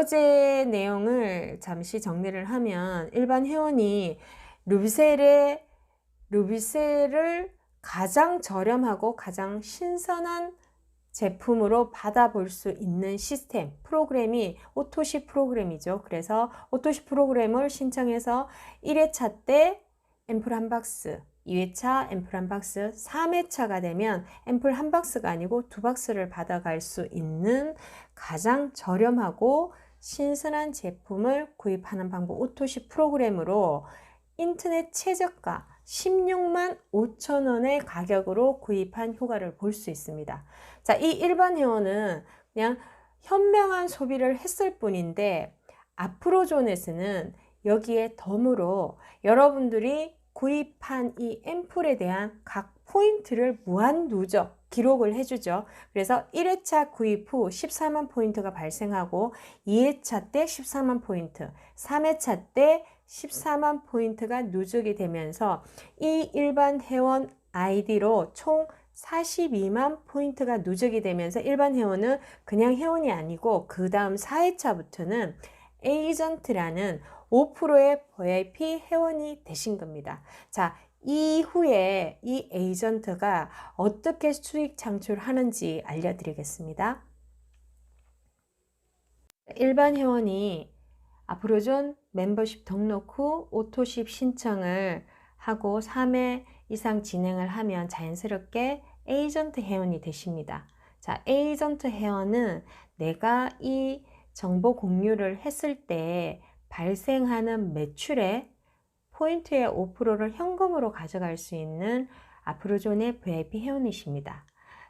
어제 내용을 잠시 정리를 하면 일반 회원이 루비셀의 루비셀을 가장 저렴하고 가장 신선한 제품으로 받아볼 수 있는 시스템, 프로그램이 오토시 프로그램이죠. 그래서 오토시 프로그램을 신청해서 1회차 때 앰플 한 박스, 2회차 앰플 한 박스, 3회차가 되면 앰플 한 박스가 아니고 두 박스를 받아갈 수 있는 가장 저렴하고 신선한 제품을 구입하는 방법 오토시 프로그램으로 인터넷 최저가 16만 5천 원의 가격으로 구입한 효과를 볼 수 있습니다. 자, 이 일반 회원은 그냥 현명한 소비를 했을 뿐인데 아프로존에서는 여기에 덤으로 여러분들이 구입한 이 앰플에 대한 각 포인트를 무한 누적 기록을 해주죠. 그래서 1회차 구입 후 14만 포인트가 발생하고 2회차 때 14만 포인트, 3회차 때 14만 포인트가 누적이 되면서 이 일반 회원 아이디로 총 42만 포인트가 누적이 되면서 일반 회원은 그냥 회원이 아니고 그 다음 4회차부터는 에이전트라는 5%의 VIP 회원이 되신 겁니다. 자, 이후에 이 에이전트가 어떻게 수익 창출하는지 알려드리겠습니다. 일반 회원이 앞으로 좀 멤버십 등록 후 오토십 신청을 하고 3회 이상 진행을 하면 자연스럽게 에이전트 회원이 되십니다. 자, 에이전트 회원은 내가 이 정보 공유를 했을 때 발생하는 매출의 포인트의 5%를 현금으로 가져갈 수 있는 아프로존의 VIP 회원이십니다.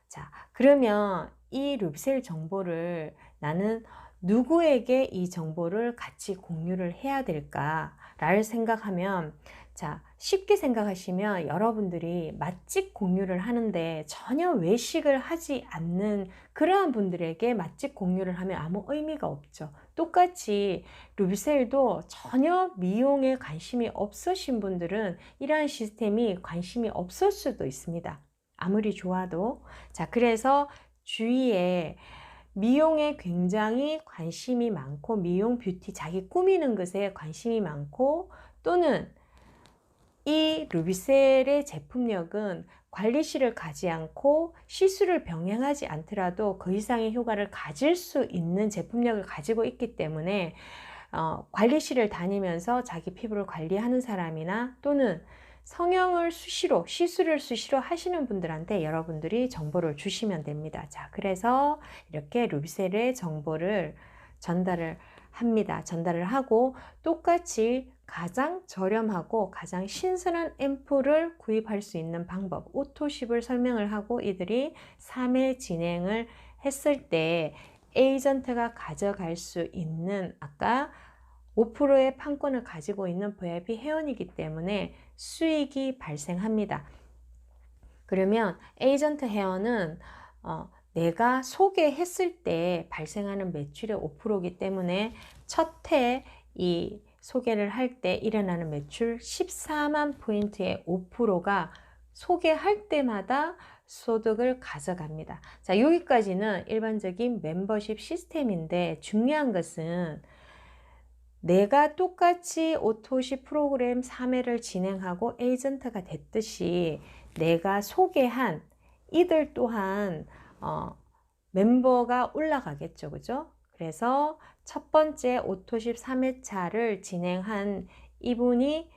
자, 그러면 이 룹셀 정보를 나는 누구에게 이 정보를 같이 공유를 해야 될까를 생각하면 자, 쉽게 생각하시면 여러분들이 맛집 공유를 하는데 전혀 외식을 하지 않는 그러한 분들에게 맛집 공유를 하면 아무 의미가 없죠. 똑같이 루비셀도 전혀 미용에 관심이 없으신 분들은 이러한 시스템이 관심이 없을 수도 있습니다. 아무리 좋아도. 자, 그래서 주위에 미용에 굉장히 관심이 많고 미용 뷰티 자기 꾸미는 것에 관심이 많고 또는 이 루비셀의 제품력은 관리실을 가지 않고 시술을 병행하지 않더라도 그 이상의 효과를 가질 수 있는 제품력을 가지고 있기 때문에 어, 관리실을 다니면서 자기 피부를 관리하는 사람이나 또는 성형을 수시로 시술을 수시로 하시는 분들한테 여러분들이 정보를 주시면 됩니다. 자, 그래서 이렇게 루비셀의 정보를 전달을 합니다. 전달을 하고 똑같이 가장 저렴하고 가장 신선한 앰플을 구입할 수 있는 방법 오토십을 설명을 하고 이들이 3회 진행을 했을 때 에이전트가 가져갈 수 있는 아까 5%의 판권을 가지고 있는 VIP 회원이기 때문에 수익이 발생합니다. 그러면 에이전트 회원은 어, 내가 소개했을 때 발생하는 매출의 5%이기 때문에 첫 해 이 소개를 할 때 일어나는 매출 14만 포인트의 5%가 소개할 때마다 소득을 가져갑니다. 자, 여기까지는 일반적인 멤버십 시스템인데 중요한 것은 내가 똑같이 오토시 프로그램 3회를 진행하고 에이전트가 됐듯이 내가 소개한 이들 또한 어, 멤버가 올라가겠죠. 그죠? 그래서 첫 번째 오토십 3회차를 진행한 이분이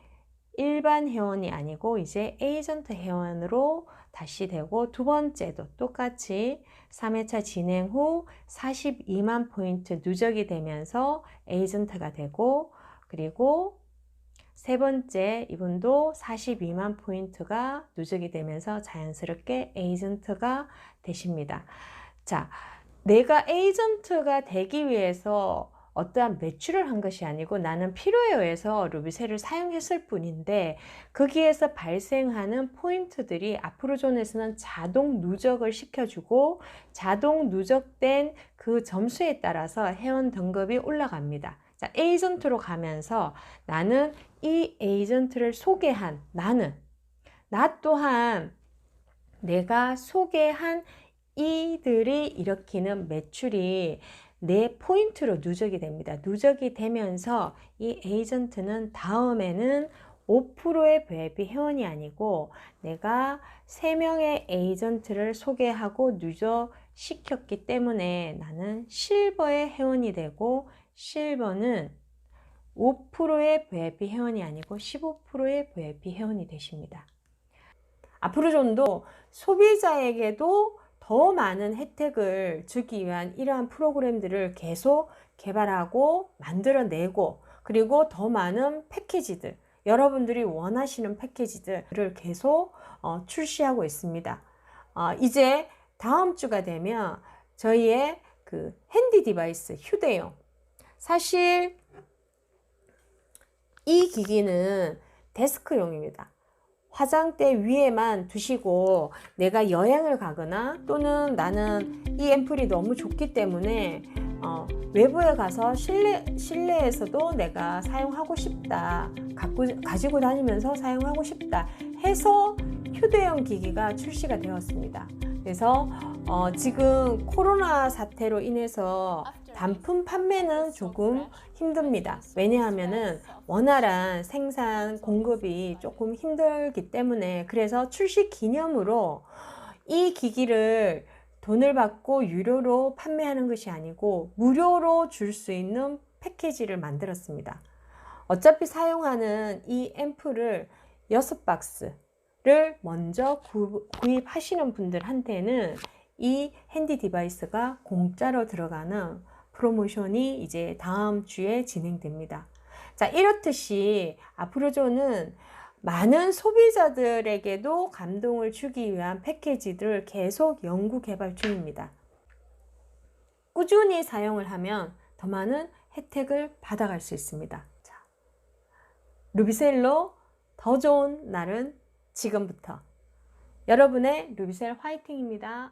일반 회원이 아니고 이제 에이전트 회원으로 다시 되고 두 번째도 똑같이 3회차 진행 후 42만 포인트 누적이 되면서 에이전트가 되고 그리고 세 번째 이분도 42만 포인트가 누적이 되면서 자연스럽게 에이전트가 되십니다. 자, 내가 에이전트가 되기 위해서 어떠한 매출을 한 것이 아니고 나는 필요에 의해서 루비셀을 사용했을 뿐인데 거기에서 발생하는 포인트들이 아프로존에서는 자동 누적을 시켜주고 자동 누적된 그 점수에 따라서 회원 등급이 올라갑니다. 자, 에이전트로 가면서 나는 이 에이전트를 소개한 나는 나 또한 내가 소개한 이들이 일으키는 매출이 내 포인트로 누적이 됩니다. 누적이 되면서 이 에이전트는 다음에는 5%의 VIP 회원이 아니고 내가 3명의 에이전트를 소개하고 누적시켰기 때문에 나는 실버의 회원이 되고 실버는 5%의 VIP 회원이 아니고 15%의 VIP 회원이 되십니다. 앞으로 좀 더 소비자에게도 더 많은 혜택을 주기 위한 이러한 프로그램들을 계속 개발하고 만들어내고 그리고 더 많은 패키지들 여러분들이 원하시는 패키지들을 계속 어, 출시하고 있습니다. 어, 이제 다음 주가 되면 저희의 그 핸디 디바이스 휴대용 사실 이 기기는 데스크용입니다. 화장대 위에만 두시고 내가 여행을 가거나 또는 나는 이 앰플이 너무 좋기 때문에 어, 외부에 가서 실내, 실내에서도 내가 사용하고 싶다. 갖고, 가지고 다니면서 사용하고 싶다. 해서 휴대용 기기가 출시가 되었습니다. 그래서 어, 지금 코로나 사태로 인해서 단품 판매는 조금 힘듭니다. 왜냐하면은 원활한 생산 공급이 조금 힘들기 때문에 그래서 출시 기념으로 이 기기를 돈을 받고 유료로 판매하는 것이 아니고 무료로 줄 수 있는 패키지를 만들었습니다. 어차피 사용하는 이 앰플을 6박스 를 먼저 구, 구입하시는 분들한테는 이 핸디 디바이스가 공짜로 들어가는 프로모션이 이제 다음 주에 진행됩니다. 자, 이렇듯이 앞으로 저는 많은 소비자들에게도 감동을 주기 위한 패키지들을 계속 연구 개발 중입니다. 꾸준히 사용을 하면 더 많은 혜택을 받아갈 수 있습니다. 자, 루비셀로 더 좋은 날은 지금부터. 여러분의 루비셀 화이팅입니다.